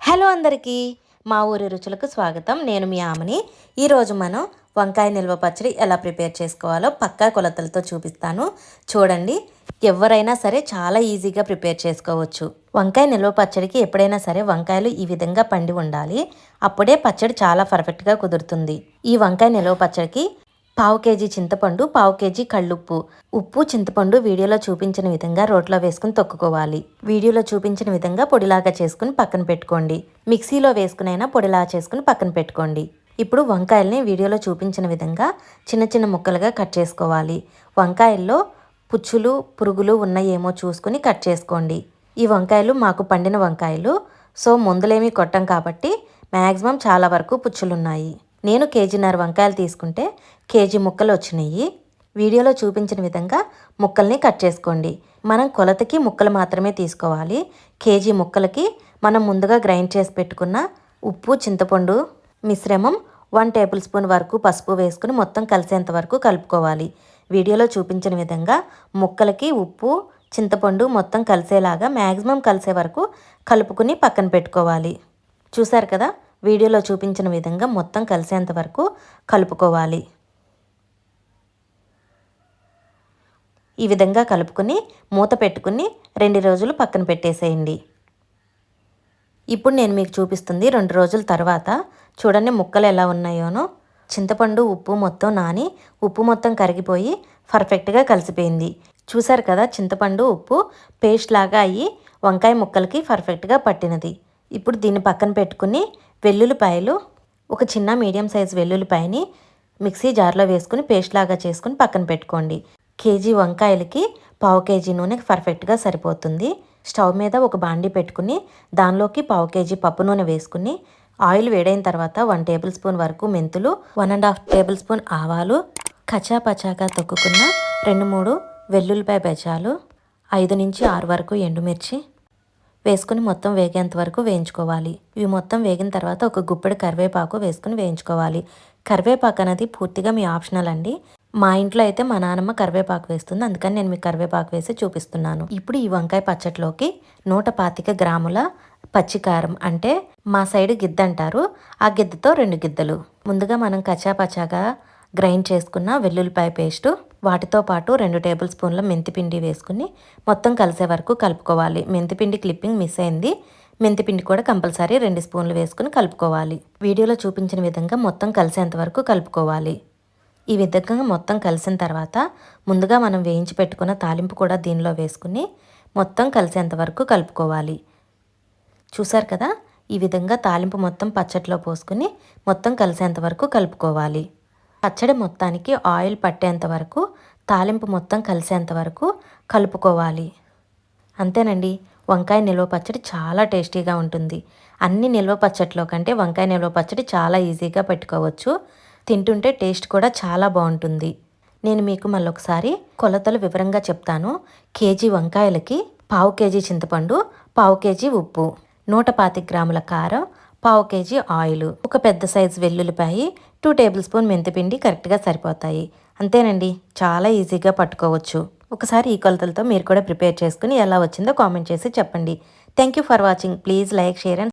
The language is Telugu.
హలో అందరికీ మా ఊరి రుచులకు స్వాగతం. నేను మీ ఆమెని. ఈరోజు మనం వంకాయ నిల్వ పచ్చడి ఎలా ప్రిపేర్ చేసుకోవాలో పక్కా కొలతలతో చూపిస్తాను. చూడండి ఎవరైనా సరే చాలా ఈజీగా ప్రిపేర్ చేసుకోవచ్చు. వంకాయ నిల్వ పచ్చడికి ఎప్పుడైనా సరే వంకాయలు ఈ విధంగా పండి ఉండాలి. అప్పుడే పచ్చడి చాలా పర్ఫెక్ట్గా కుదురుతుంది. ఈ వంకాయ నిల్వ పచ్చడికి పావు కేజీ చింతపండు పావు కేజీ కళ్ళుప్పు. ఉప్పు చింతపండు వీడియోలో చూపించిన విధంగా రోట్లో వేసుకుని తొక్కుకోవాలి. వీడియోలో చూపించిన విధంగా పొడిలాగా చేసుకుని పక్కన పెట్టుకోండి. మిక్సీలో వేసుకునైనా పొడిలాగా చేసుకుని పక్కన పెట్టుకోండి. ఇప్పుడు వంకాయల్ని వీడియోలో చూపించిన విధంగా చిన్న చిన్న ముక్కలుగా కట్ చేసుకోవాలి. వంకాయల్లో పుచ్చులు పురుగులు ఉన్నాయేమో చూసుకుని కట్ చేసుకోండి. ఈ వంకాయలు మాకు పండిన వంకాయలు సో ముందులేమీ కొట్టం కాబట్టి మ్యాక్సిమం చాలా వరకు పుచ్చులున్నాయి. నేను కేజీన్నర వంకాయలు తీసుకుంటే కేజీ ముక్కలు వచ్చినాయి వీడియోలో చూపించిన విధంగా ముక్కల్ని కట్ చేసుకోండి. మనం కొలతకి ముక్కలు మాత్రమే తీసుకోవాలి. కేజీ ముక్కలకి మనం ముందుగా గ్రైండ్ చేసి పెట్టుకున్న ఉప్పు చింతపండు మిశ్రమం వన్ టేబుల్ స్పూన్ వరకు పసుపు వేసుకుని మొత్తం కలిసేంత వరకు కలుపుకోవాలి. వీడియోలో చూపించిన విధంగా ముక్కలకి ఉప్పు చింతపండు మొత్తం కలిసేలాగా మ్యాక్సిమం కలిసే వరకు కలుపుకుని పక్కన పెట్టుకోవాలి. చూసారు కదా? వీడియోలో చూపించిన విధంగా మొత్తం కలిసేంత వరకు కలుపుకోవాలి. ఈ విధంగా కలుపుకొని మూత పెట్టుకుని రెండు రోజులు పక్కన పెట్టేసేయండి. ఇప్పుడు నేను మీకు చూపిస్తుంది రెండు రోజుల తర్వాత చూడండి ముక్కలు ఎలా ఉన్నాయోనో. చింతపండు ఉప్పు మొత్తం నాని ఉప్పు మొత్తం కరిగిపోయి పర్ఫెక్ట్గా కలిసిపోయింది. చూసారు కదా చింతపండు ఉప్పు పేస్ట్ లాగా అయ్యి వంకాయ ముక్కలకి పర్ఫెక్ట్గా పట్టినది. ఇప్పుడు దీన్ని పక్కన పెట్టుకుని వెల్లుల్లిపాయలు ఒక చిన్న మీడియం సైజ్ వెల్లుల్లిపాయని మిక్సీ జార్లో వేసుకుని పేస్ట్ లాగా చేసుకుని పక్కన పెట్టుకోండి. కేజీ వంకాయలకి పావు కేజీ నూనె పర్ఫెక్ట్గా సరిపోతుంది. స్టవ్ మీద ఒక బాండి పెట్టుకుని దానిలోకి పావు కేజీ పప్పు నూనె వేసుకుని ఆయిల్ వేడైన తర్వాత వన్ టేబుల్ స్పూన్ వరకు మెంతులు one and half tablespoon ఆవాలు కచా పచాగా తొక్కుకున్న రెండు మూడు వెల్లుల్లిపాయ బెజాలు ఐదు నుంచి ఆరు వరకు ఎండుమిర్చి వేసుకుని మొత్తం వేగేంత వరకు వేయించుకోవాలి. ఇవి మొత్తం వేగిన తర్వాత ఒక గుప్పెడు కరివేపాకు వేసుకుని వేయించుకోవాలి. కరివేపాకు అనేది పూర్తిగా మీ ఆప్షనల్ అండి. మా ఇంట్లో అయితే మా నాన్నమ్మ కరివేపాకు వేస్తుంది. అందుకని నేను మీకు కరివేపాకు వేసి చూపిస్తున్నాను. ఇప్పుడు ఈ వంకాయ పచ్చట్లోకి నూట పాతిక గ్రాముల పచ్చికారం అంటే మా సైడ్ గిద్ద అంటారు. ఆ గిద్దతో రెండు గిద్దలు. ముందుగా మనం కచ్చా గ్రైండ్ చేసుకున్న వెల్లుల్లిపాయ పేస్టు వాటితో పాటు రెండు టేబుల్ స్పూన్ల మెంతిపిండి వేసుకుని మొత్తం కలిసే వరకు కలుపుకోవాలి. మెంతిపిండి క్లిప్పింగ్ మిస్ అయింది. మెంతిపిండి కూడా కంపల్సరీ రెండు స్పూన్లు వేసుకుని కలుపుకోవాలి. వీడియోలో చూపించిన విధంగా మొత్తం కలిసేంత వరకు కలుపుకోవాలి. ఈ విధంగా మొత్తం కలిసిన తర్వాత ముందుగా మనం వేయించి పెట్టుకున్న తాలింపు కూడా దీనిలో వేసుకుని మొత్తం కలిసేంత వరకు కలుపుకోవాలి. చూసారు కదా? ఈ విధంగా తాలింపు మొత్తం పచ్చట్లో పోసుకుని మొత్తం కలిసేంత వరకు కలుపుకోవాలి. పచ్చడి మొత్తానికి ఆయిల్ పట్టేంత వరకు తాలింపు మొత్తం కలిసేంత వరకు కలుపుకోవాలి. అంతేనండి వంకాయ నిల్వ పచ్చడి చాలా టేస్టీగా ఉంటుంది. అన్ని నిల్వ పచ్చడిలో కంటే వంకాయ నిల్వ పచ్చడి చాలా ఈజీగా పెట్టుకోవచ్చు. తింటుంటే టేస్ట్ కూడా చాలా బాగుంటుంది. నేను మీకు మళ్ళొకసారి కొలతలు వివరంగా చెప్తాను. కేజీ వంకాయలకి పావు కేజీ చింతపండు పావు కేజీ ఉప్పు నూట పాతిక గ్రాముల కారం పావు కేజీ ఆయిల్ ఒక పెద్ద సైజు వెల్లుల్లిపాయి టూ టేబుల్ స్పూన్ మెంతిపిండి కరెక్ట్గా సరిపోతాయి. అంతేనండి చాలా ఈజీగా పట్టుకోవచ్చు. ఒకసారి ఈ కొలతలతో మీరు కూడా ప్రిపేర్ చేసుకుని ఎలా వచ్చిందో కామెంట్ చేసి చెప్పండి. Thank you for watching. Please like share and